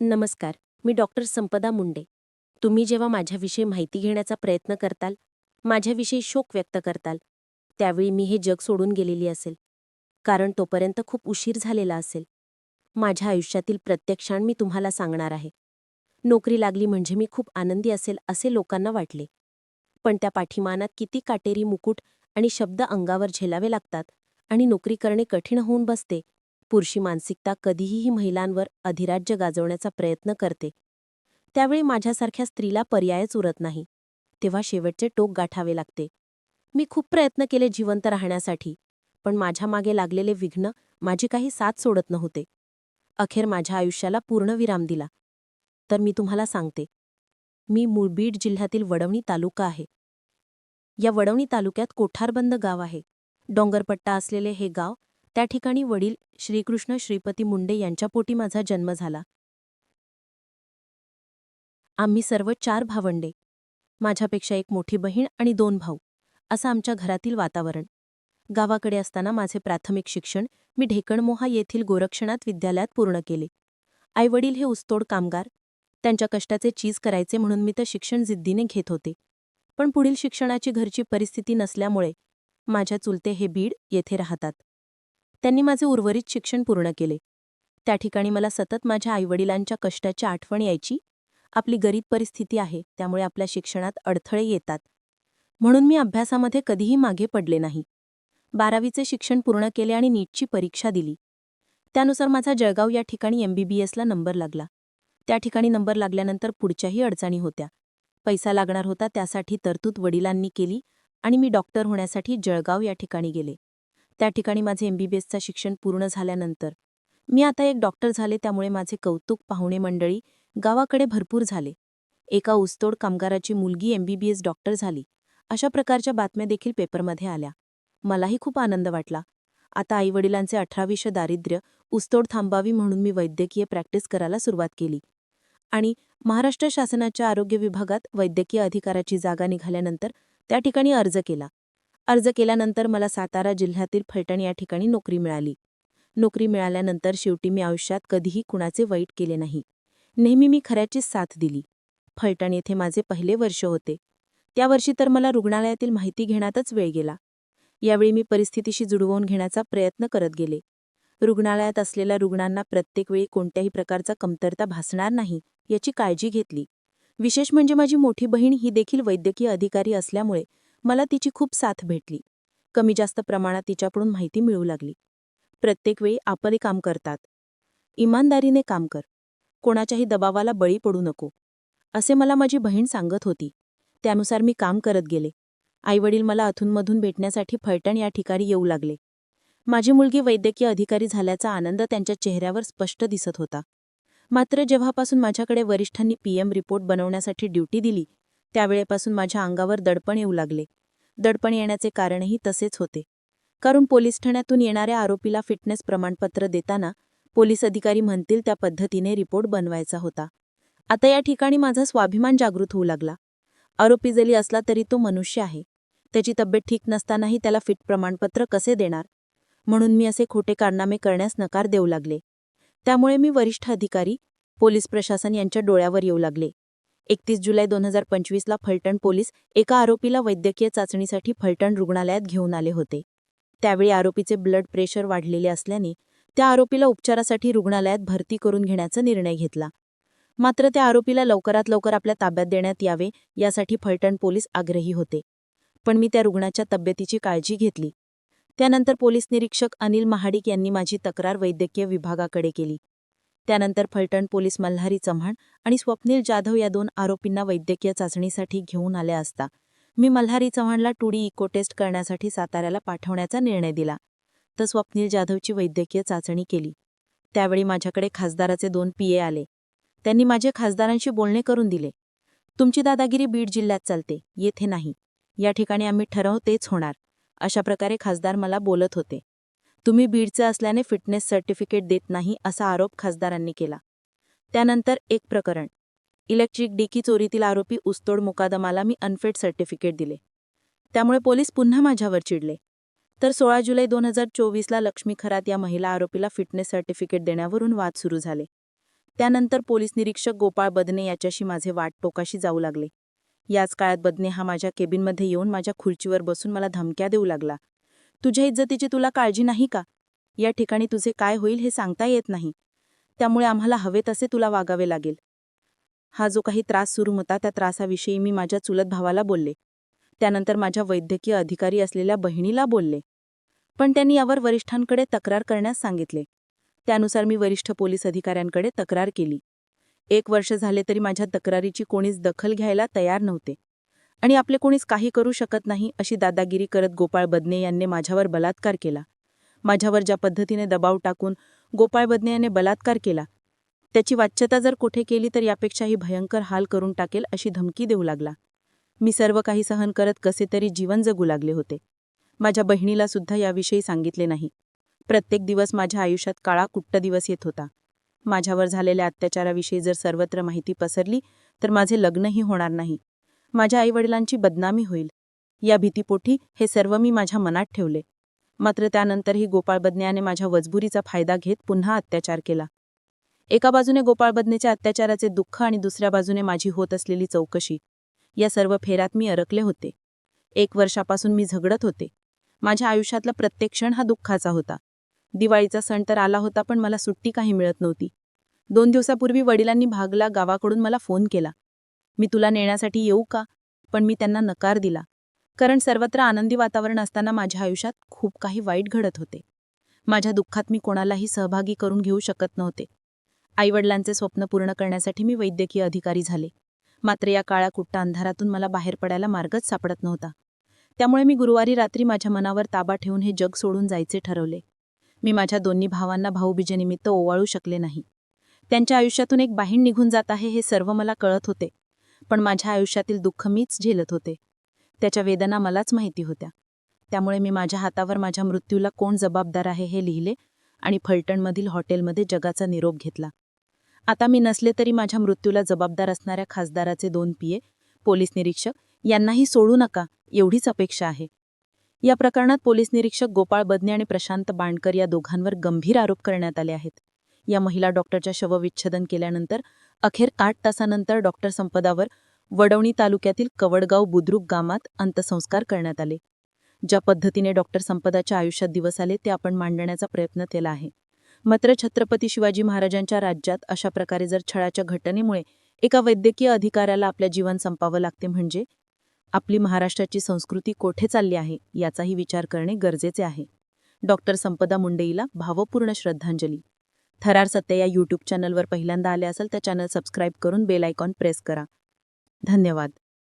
नमस्कार मी डॉक्टर संपदा मुंडे. तुम्ही जेव्हा माझ्याविषयी माहिती घेण्याचा प्रयत्न करताल माझ्याविषयी शोक व्यक्त करताल त्यावेळी मी हे जग सोडून गेलेली असेल. कारण तोपर्यंत खूप उशीर झालेला असेल. माझ्या आयुष्यातील प्रत्येक क्षण मी तुम्हाला सांगणार आहे. नोकरी लागली म्हणजे मी खूप आनंदी असेल असे लोकांना वाटले. पण त्या पाठीमानात किती काटेरी मुकुट आणि शब्द अंगावर झेलावे लागतात आणि नोकरी करणे कठीण होऊन बसते पुरुषी मानसिकता कधीही ही महिलांवर अधिराज्य गाजवण्याचा प्रयत्न करते. त्यावेळी माझ्यासारख्या स्त्रीला पर्यायच उरत नाही. तेव्हा शेवटचे टोक गाठावे लागते. मी खूप प्रयत्न केले जिवंत राहण्यासाठी पण माझ्या मागे लागलेले विघ्न माझी काही साथ सोडत नव्हते. अखेर माझ्या आयुष्याला पूर्ण विराम दिला. तर मी तुम्हाला सांगते. मी मुळबीड जिल्ह्यातील वडवणी तालुका आहे. या वडवणी तालुक्यात कोठारबंद गाव आहे. डोंगरपट्टा असलेले हे गाव त्या ठिकाणी वडील श्रीकृष्ण श्रीपती मुंडे यांच्या पोटी माझा जन्म झाला. आम्ही सर्व चार भावंडे माझ्यापेक्षा एक मोठी बहीण आणि दोन भाऊ असं आमच्या घरातील वातावरण. गावाकडे असताना माझे प्राथमिक शिक्षण मी ढेकणमोहा येथील गोरक्षणात विद्यालयात पूर्ण केले. आईवडील हे उस्तोड कामगार त्यांच्या कष्टाचे चीज करायचे म्हणून मी तर शिक्षण जिद्दीने घेत होते. पण पुढील शिक्षणाची घरची परिस्थिती नसल्यामुळे माझ्या चुलते हे बीड येथे राहतात. त्यांनी माझे उर्वरित शिक्षण पूर्ण केले. त्या ठिकाणी मला सतत माझ्या आईवडिलांच्या कष्टाची आठवण यायची. आपली गरीब परिस्थिती आहे त्यामुळे आपल्या शिक्षणात अडथळे येतात. म्हणून मी अभ्यासामध्ये कधीही मागे पडले नाही. बारावीचे शिक्षण पूर्ण केले आणि नीटची परीक्षा दिली. त्यानुसार माझा जळगाव या ठिकाणी एमबीबीएसला नंबर लागला. त्या ठिकाणी नंबर लागल्यानंतर पुढच्याही अडचणी होत्या. पैसा लागणार होता त्यासाठी तरतूद वडिलांनी केली आणि मी डॉक्टर होण्यासाठी जळगाव या ठिकाणी गेले. त्या ठिकाणी माझे एमबीबीएसचा शिक्षण पूर्ण झाल्यानंतर. मी आता एक डॉक्टर झाले त्यामुळे माझे कौतुक पाहुणे मंडळी गावाकडे भरपूर झाले. एका ऊसतोड कामगाराची मुलगी एमबीबीएस डॉक्टर झाली. अशा प्रकारच्या बातम्या देखील पेपरमध्ये आल्या. मलाही खूप आनंद वाटला. आता आईवडिलांचे अठराविष दारिद्र्य ऊसतोड थांबावी म्हणून मी वैद्यकीय प्रॅक्टिस करायला सुरुवात केली. आणि महाराष्ट्र शासनाच्या आरोग्य विभागात वैद्यकीय अधिकाराची जागा निघाल्यानंतर त्या ठिकाणी अर्ज केला. अर्ज केल्यानंतर मला सातारा जिल्ह्यातील फलटण या ठिकाणी नोकरी मिळाली. नोकरी मिळाल्यानंतर शेवटी मी आयुष्यात कधीही कुणाचे वाईट केले नाही. नेहमी मी खऱ्याचीच साथ दिली. फलटण येथे माझे पहिले वर्ष होते. त्या वर्षी तर मला रुग्णालयातील माहिती घेण्यातच वेळ गेला. यावेळी मी परिस्थितीशी जुळवून घेण्याचा प्रयत्न करत गेले. रुग्णालयात असलेल्या रुग्णांना प्रत्येक वेळी कोणत्याही प्रकारचा कमतरता भासणार नाही याची काळजी घेतली. विशेष म्हणजे माझी मोठी बहीण ही देखील वैद्यकीय अधिकारी असल्यामुळे मला तिची खूप साथ भेटली. कमी जास्त प्रमाणात तिच्याकडून माहिती मिळू लागली. प्रत्येक वेळी आपले काम करतात. इमानदारीने काम कर. कोणाच्याही दबावाला बळी पडू नको. असे मला माझी बहीण सांगत होती. त्यानुसार मी काम करत गेले. आईवडील मला अथूनमधून भेटण्यासाठी फलटण या ठिकाणी येऊ लागले. माझी मुलगी वैद्यकीय अधिकारी झाल्याचा आनंद त्यांच्या चेहऱ्यावर स्पष्ट दिसत होता. मात्र जेव्हापासून माझ्याकडे वरिष्ठांनी पीएम रिपोर्ट बनवण्यासाठी ड्युटी दिली त्यावेळेपासून माझ्या अंगावर दडपण येऊ लागले. दडपण येण्याचे कारणही तसेच होते. कारण पोलीस ठाण्यातून येणाऱ्या आरोपीला फिटनेस प्रमाणपत्र देताना पोलीस अधिकारी म्हणतील त्या पद्धतीने रिपोर्ट बनवायचा होता. आता या ठिकाणी माझा स्वाभिमान जागृत होऊ लागला. आरोपी जरी असला तरी तो मनुष्य आहे. त्याची तब्येत ठीक नसतानाही त्याला फिट प्रमाणपत्र कसे देणार? म्हणून मी असे खोटे कारनामे करण्यास नकार देऊ लागले. त्यामुळे मी वरिष्ठ अधिकारी पोलीस प्रशासन यांच्या डोळ्यावर येऊ लागले. एकतीस जुलै दोन हजार पंचवीसला फलटण पोलीस एका आरोपीला वैद्यकीय चाचणीसाठी फलटण रुग्णालयात घेऊन आले होते. त्यावेळी आरोपीचे ब्लड प्रेशर वाढलेले असल्याने त्या आरोपीला उपचारासाठी रुग्णालयात भरती करून घेण्याचा निर्णय घेतला. मात्र त्या आरोपीला लवकरात लवकर आपल्या ताब्यात देण्यात यावे यासाठी फलटण पोलीस आग्रही होते. पण मी त्या रुग्णाच्या तब्येतीची काळजी घेतली. त्यानंतर पोलीस निरीक्षक अनिल महाडिक यांनी माझी तक्रार वैद्यकीय विभागाकडे केली. त्यानंतर फलटण पोलीस मल्हारी चव्हाण आणि स्वप्नील जाधव या दोन आरोपींना वैद्यकीय चाचणीसाठी घेऊन आल्या असता. मी मल्हारी चव्हाणला टूडी इको टेस्ट करण्यासाठी साताऱ्याला पाठवण्याचा निर्णय दिला. तर स्वप्नील जाधवची वैद्यकीय चाचणी केली. त्यावेळी माझ्याकडे खासदाराचे दोन पीए आले. त्यांनी माझे खासदारांशी बोलणे करून दिले. तुमची दादागिरी बीड जिल्ह्यात चालते येथे नाही. या ठिकाणी आम्ही ठरवू तेच होणार अशा प्रकारे खासदार मला बोलत होते. तुम्ही बीडचे असल्याने फिटनेस सर्टिफिकेट देत नाही असा आरोप खासदारांनी केला. त्यानंतर एक प्रकरण. इलेक्ट्रिक डिकी चोरीतील आरोपी उस्तोड मुकादमाला मी अनफिट सर्टिफिकेट दिले. त्यामुळे पोलीस पुन्हा माझ्यावर चिडले. तर सोळा जुलै दोन हजार चोवीसला लक्ष्मी खरात या महिला आरोपीला फिटनेस सर्टिफिकेट देण्यावरून वाद सुरू झाले. त्यानंतर पोलीस निरीक्षक गोपाळ बदने याच्याशी माझे वाट टोकाशी जाऊ लागले. याच काळात बदने हा माझ्या केबिनमध्ये येऊन माझ्या खुर्चीवर बसून मला धमक्या देऊ लागला. तुझ्या इज्जतीची तुला काळजी नाही का? या ठिकाणी तुझे काय होईल हे सांगता येत नाही. त्यामुळे आम्हाला हवे तसे तुला वागावे लागेल. हा जो काही त्रास सुरू होता त्या त्रासाविषयी मी माझ्या चुलत भावाला बोलले. त्यानंतर माझ्या वैद्यकीय अधिकारी असलेल्या बहिणीला बोलले. पण त्यांनी यावर वरिष्ठांकडे तक्रार करण्यास सांगितले. त्यानुसार मी वरिष्ठ पोलीस अधिकाऱ्यांकडे तक्रार केली. एक वर्ष झाले तरी माझ्या तक्रारीची कोणीच दखल घ्यायला तयार नव्हते. आणि आपले कोणीच काही करू शकत नाही अशी दादागिरी करत गोपाळ बदने यांनी माझ्यावर बलात्कार केला. माझ्यावर ज्या पद्धतीने दबाव टाकून गोपाळ बदने याने बलात्कार केला त्याची वाच्यता जर कुठे केली तर यापेक्षाही भयंकर हाल करून टाकेल अशी धमकी देऊ लागला. मी सर्व काही सहन करत कसे तरी जीवन जगू लागले होते. माझ्या बहिणीला सुद्धा याविषयी सांगितले नाही. प्रत्येक दिवस माझ्या आयुष्यात काळा कुट्ट दिवस येत होता. माझ्यावर झालेल्या अत्याचाराविषयी जर सर्वत्र माहिती पसरली तर माझे लग्नही होणार नाही. माझ्या आईवडिलांची बदनामी होईल. या भीतीपोटी हे सर्व मी माझ्या मनात ठेवले. मात्र त्यानंतरही गोपाळ बदन्याने माझ्या वजबुरीचा फायदा घेत पुन्हा अत्याचार केला. एका बाजूने गोपाळ बदनेच्या अत्याचाराचे दुःख आणि दुसऱ्या बाजूने माझी होत असलेली चौकशी. या सर्व फेऱ्यात मी अरकले होते. एक वर्षापासून मी झगडत होते. माझ्या आयुष्यातला प्रत्येक क्षण हा दुःखाचा होता. दिवाळीचा सण तर आला होता पण मला सुट्टी काही मिळत नव्हती. दोन दिवसापूर्वी वडिलांनी भागला गावाकडून मला फोन केला. मी तुला नेण्यासाठी येऊ का? पण मी त्यांना नकार दिला. कारण सर्वत्र आनंदी वातावरण असताना माझ्या आयुष्यात खूप काही वाईट घडत होते. माझ्या दुःखात मी कोणालाही सहभागी करून घेऊ शकत नव्हते. आईवडिलांचे स्वप्न पूर्ण करण्यासाठी मी वैद्यकीय अधिकारी झाले. मात्र या काळ्या कुट्टा अंधारातून मला बाहेर पडायला मार्गच सापडत नव्हता. त्यामुळे मी गुरुवारी रात्री माझ्या मनावर ताबा ठेवून हे जग सोडून जायचे ठरवले. मी माझ्या दोन्ही भावांना भाऊबीजेनिमित्त ओवाळू शकले नाही. त्यांच्या आयुष्यातून एक बाहीण निघून जात आहे हे सर्व मला कळत होते. पण माझ्या आयुष्यातील दुःख मीच झेलत होते. त्याच्या वेदना मलाच माहिती होत्या. त्यामुळे मी माझ्या हातावर माझ्या मृत्यूला कोण जबाबदार आहे हे लिहिले आणि फलटणमधील हॉटेलमध्ये जगाचा निरोप घेतला. आता मी नसले तरी माझ्या मृत्यूला जबाबदार असणाऱ्या खासदाराचे दोन पिये पोलीस निरीक्षक यांनाही सोडू नका एवढीच अपेक्षा आहे. या प्रकरणात पोलीस निरीक्षक गोपाळ बदने आणि प्रशांत बांडकर या दोघांवर गंभीर आरोप करण्यात आले आहेत. या महिला डॉक्टरच्या शवविच्छेदन केल्यानंतर अखेर आठ तासानंतर डॉक्टर संपदावर वडवणी तालुक्यातील कवडगाव बुद्रुक गामात अंत्यसंस्कार करण्यात आले. ज्या पद्धतीने डॉक्टर संपदाच्या आयुष्यात दिवस आले ते आपण मांडण्याचा प्रयत्न केला आहे. मात्र छत्रपती शिवाजी महाराजांच्या राज्यात अशा प्रकारे जर छळाच्या घटनेमुळे एका वैद्यकीय अधिकाऱ्याला आपल्या जीवन संपावं लागते म्हणजे आपली महाराष्ट्राची संस्कृती कोठे चालली आहे याचाही विचार करणे गरजेचे आहे. डॉक्टर संपदा मुंडेईला भावपूर्ण श्रद्धांजली. थरार सत्य या यूट्यूब चॅनलवर पहिल्यांदा आले असेल तर चॅनल सबस्क्राईब करून बेल आयकॉन प्रेस करा. धन्यवाद.